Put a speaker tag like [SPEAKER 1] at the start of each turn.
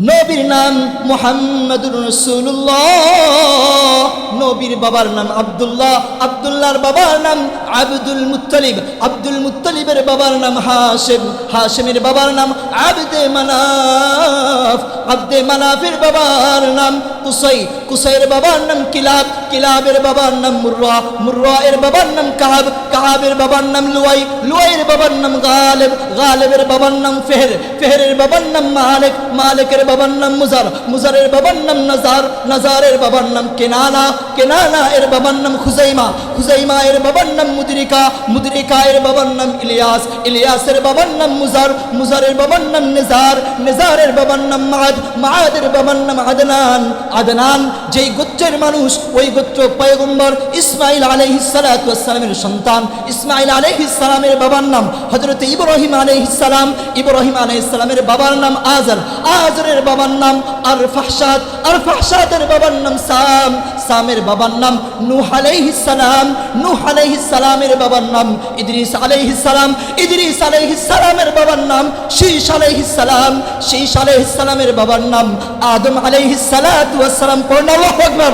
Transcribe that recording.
[SPEAKER 1] নবীর নাম মোহাম্মদুর রসুল্লাহ নবীর বাবার নাম আব্দুল্লাহ আব্দুল্লাহর বাবার নাম আব্দুল মুত্তালিব আব্দুল মুত্তালিবের বাবার নাম হাশেম হাশেমের বাবার নাম আবদে মানাফ আবদে মানাফের বাবার নাম কুসাই কুসাইয়ের বাবার নাম কিলাব কিলাবের বাবার নাম মুর্রা মুর্রা এর বাবার নাম কাহাব কাহাবের বাবার নাম লুয়াই লুয়াইয়ের বাবার নাম গালেব গালেবের বাবার নাম ফেহের ফেহেরের বাবার নাম মালিক মালিকের বাবার নাম মুজার মুজারের বাবার নাম নাজার নাজারের বাবার নাম কেনানা কেনানা এর বাবার নাম খুজাইমা খুজাইমা এর বাবার নাম মুদরিকা মুদরিকা এর বাবার নাম ইলিয়াস ইলিয়াসের বাবার নাম মুজার মুজারের বাবার নাম নিজার নিজারের বাবার নাম মাদ মাদের বাবার নাম আদনান আদনান যেই গোত্রের মানুষ ওই গোত্র পয়গম্বর ইসমাইল আলহিসালামের সন্তান ইসমাইল আলহিসালামের বাবার নাম হজরত ইব্রাহিম আলহিসাম ইব্রাহিম আলহিসামের বাবার নাম আজর আজরের বাবার নাম আর ফাহসাদ আর ফাহসাদের বাবার নাম সাম সামের বাবার নাম নূহ আলাইহিসসালাম, নূহ আলাইহিসসালামের বাবার নাম ইদ্রিস আলাইহিসসালাম, ইদ্রিস আলাইহিসসালামের বাবার নাম শীষ আলাইহিসসালাম শীষ আলাইহিসসালামের বাবার নাম আদম আলাইহিসসালাতু ওয়াসসালাম আকবার আল্লাহু আকবার।